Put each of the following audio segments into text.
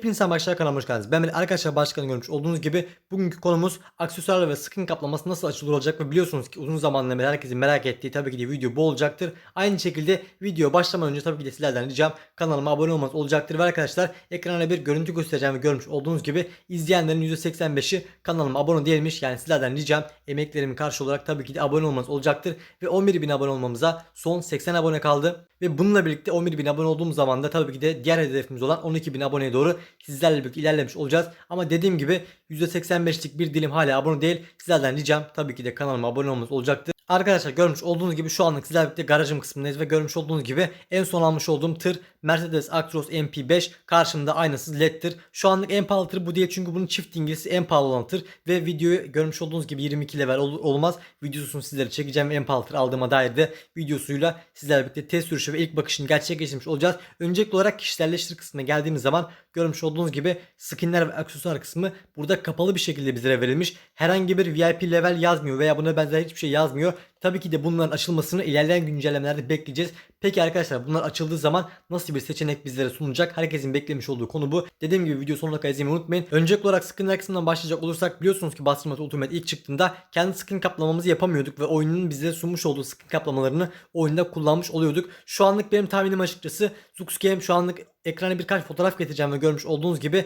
Hepinize başlar kanalıma hoş geldiniz. Ben Melih. arkadaşlar başkanı görmüş olduğunuz gibi bugünkü konumuz aksesuarlar ve skin kaplaması nasıl açılır olacak ve biliyorsunuz ki uzun zamandır beri herkesin merak ettiği tabii ki de video bu olacaktır. Aynı şekilde video başlamadan önce tabii ki de sizlerden ricam kanalıma abone olmanız olacaktır ve arkadaşlar ekrana bir görüntü göstereceğim ve görmüş olduğunuz gibi izleyenlerin %85'i kanalıma abone değilmiş. Yani sizlerden ricam emeklerimin karşı olarak tabii ki de abone olmanız olacaktır ve 11.000 abone olmamıza son 80 abone kaldı. Ve bununla birlikte 11.000 abone olduğumuz zaman da tabii ki de diğer hedefimiz olan 12.000 aboneye doğru sizlerle birlikte ilerlemiş olacağız. Ama dediğim gibi %85'lik bir dilim hala abone değil. Sizlerden ricam tabii ki de kanalıma abone olmanız olacaktır. Arkadaşlar görmüş olduğunuz gibi şu anlık sizlerle birlikte garajım kısmındayız ve görmüş olduğunuz gibi en son almış olduğum tır Mercedes Actros MP5 karşımda aynasız led'tir. Şu anlık en pahalı tır bu değil çünkü bunun çift dingilisi en pahalı olan tır ve videoyu görmüş olduğunuz gibi 22 level ol- olmaz. Videosunu sizlere çekeceğim ve en pahalı tır aldığıma dair de videosuyla sizlerle birlikte test sürüşü ve ilk bakışını gerçekleştirmiş olacağız. Öncelikli olarak kişiselleştir kısmına geldiğimiz zaman görmüş olduğunuz gibi skinler ve aksesuar kısmı burada kapalı bir şekilde bizlere verilmiş. Herhangi bir VIP level yazmıyor veya buna benzer hiçbir şey yazmıyor. Tabii ki de bunların açılmasını ilerleyen güncellemelerde bekleyeceğiz. Peki arkadaşlar bunlar açıldığı zaman nasıl bir seçenek bizlere sunulacak? Herkesin beklemiş olduğu konu bu. Dediğim gibi video sonuna kadar izlemeyi unutmayın. Öncelikli olarak skinler kısmından başlayacak olursak biliyorsunuz ki Bastırmat Ultimate ilk çıktığında kendi skin kaplamamızı yapamıyorduk ve oyunun bize sunmuş olduğu skin kaplamalarını oyunda kullanmış oluyorduk. Şu anlık benim tahminim açıkçası Zux Game şu anlık ekrana birkaç fotoğraf getireceğim ve görmüş olduğunuz gibi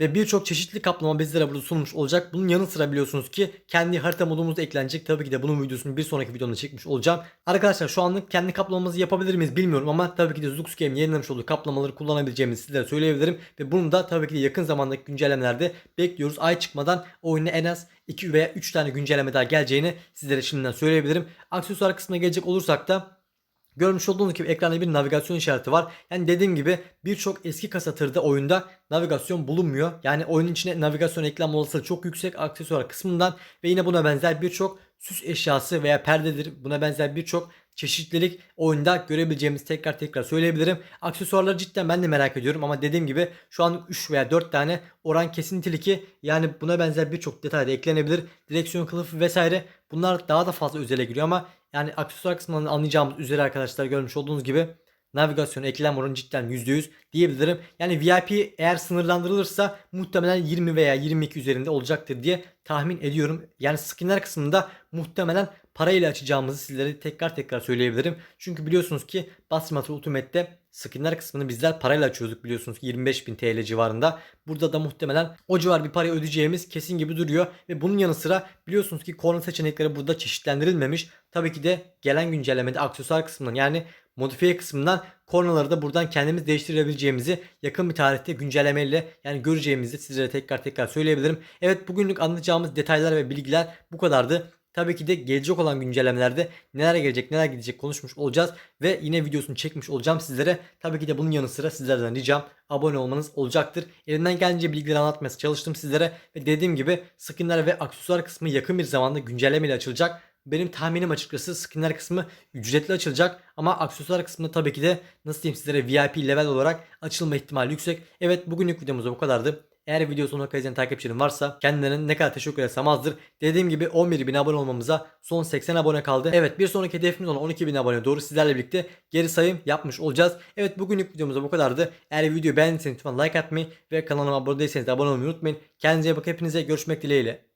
ve birçok çeşitli kaplama bizlere burada sunulmuş olacak. Bunun yanı sıra biliyorsunuz ki kendi harita modumuz da eklenecek. Tabii ki de bunun videosunu bir sonraki videomda çekmiş olacağım. Arkadaşlar şu anlık kendi kaplamamızı yapabilir miyiz bilmiyorum ama tabii ki de Zux Game yayınlamış olduğu kaplamaları kullanabileceğimizi sizlere söyleyebilirim. Ve bunu da tabii ki de yakın zamandaki güncellemelerde bekliyoruz. Ay çıkmadan oyuna en az 2 veya 3 tane güncelleme daha geleceğini sizlere şimdiden söyleyebilirim. Aksesuar kısmına gelecek olursak da Görmüş olduğunuz gibi ekranda bir navigasyon işareti var. Yani dediğim gibi birçok eski kasa tırda oyunda navigasyon bulunmuyor. Yani oyunun içine navigasyon eklenme olasılığı çok yüksek aksesuar kısmından ve yine buna benzer birçok süs eşyası veya perdedir. Buna benzer birçok çeşitlilik oyunda görebileceğimiz tekrar tekrar söyleyebilirim. Aksesuarları cidden ben de merak ediyorum ama dediğim gibi şu an 3 veya 4 tane oran kesintili ki yani buna benzer birçok detay da eklenebilir. Direksiyon kılıfı vesaire bunlar daha da fazla özele giriyor ama yani aksesuar kısmından anlayacağımız üzere arkadaşlar görmüş olduğunuz gibi navigasyon eklem oranı cidden %100 diyebilirim. Yani VIP eğer sınırlandırılırsa muhtemelen 20 veya 22 üzerinde olacaktır diye tahmin ediyorum. Yani skinler kısmında muhtemelen parayla açacağımızı sizlere tekrar tekrar söyleyebilirim. Çünkü biliyorsunuz ki Basmati Ultimate'de skinler kısmını bizler parayla açıyorduk biliyorsunuz ki 25.000 TL civarında. Burada da muhtemelen o civar bir parayı ödeyeceğimiz kesin gibi duruyor. Ve bunun yanı sıra biliyorsunuz ki korna seçenekleri burada çeşitlendirilmemiş. Tabii ki de gelen güncellemede aksesuar kısmından yani modifiye kısmından kornaları da buradan kendimiz değiştirebileceğimizi yakın bir tarihte güncellemeyle yani göreceğimizi sizlere tekrar tekrar söyleyebilirim. Evet bugünlük anlatacağımız detaylar ve bilgiler bu kadardı. Tabii ki de gelecek olan güncellemelerde neler gelecek neler gidecek konuşmuş olacağız ve yine videosunu çekmiş olacağım sizlere. Tabii ki de bunun yanı sıra sizlerden ricam abone olmanız olacaktır. Elimden gelince bilgileri anlatmaya çalıştım sizlere ve dediğim gibi skinler ve aksesuar kısmı yakın bir zamanda güncellemeyle açılacak. Benim tahminim açıkçası skinler kısmı ücretli açılacak ama aksesuar kısmında tabii ki de nasıl diyeyim sizlere VIP level olarak açılma ihtimali yüksek. Evet bugünlük videomuz bu kadardı. Eğer video sonuna kadar takipçilerim varsa kendilerine ne kadar teşekkür etsem azdır. Dediğim gibi 11.000 abone olmamıza son 80 abone kaldı. Evet bir sonraki hedefimiz olan 12.000 abone doğru sizlerle birlikte geri sayım yapmış olacağız. Evet bugünlük videomuz da bu kadardı. Eğer videoyu beğendiyseniz lütfen like atmayı ve kanalıma abone değilseniz de abone olmayı unutmayın. Kendinize iyi bakın hepinize görüşmek dileğiyle.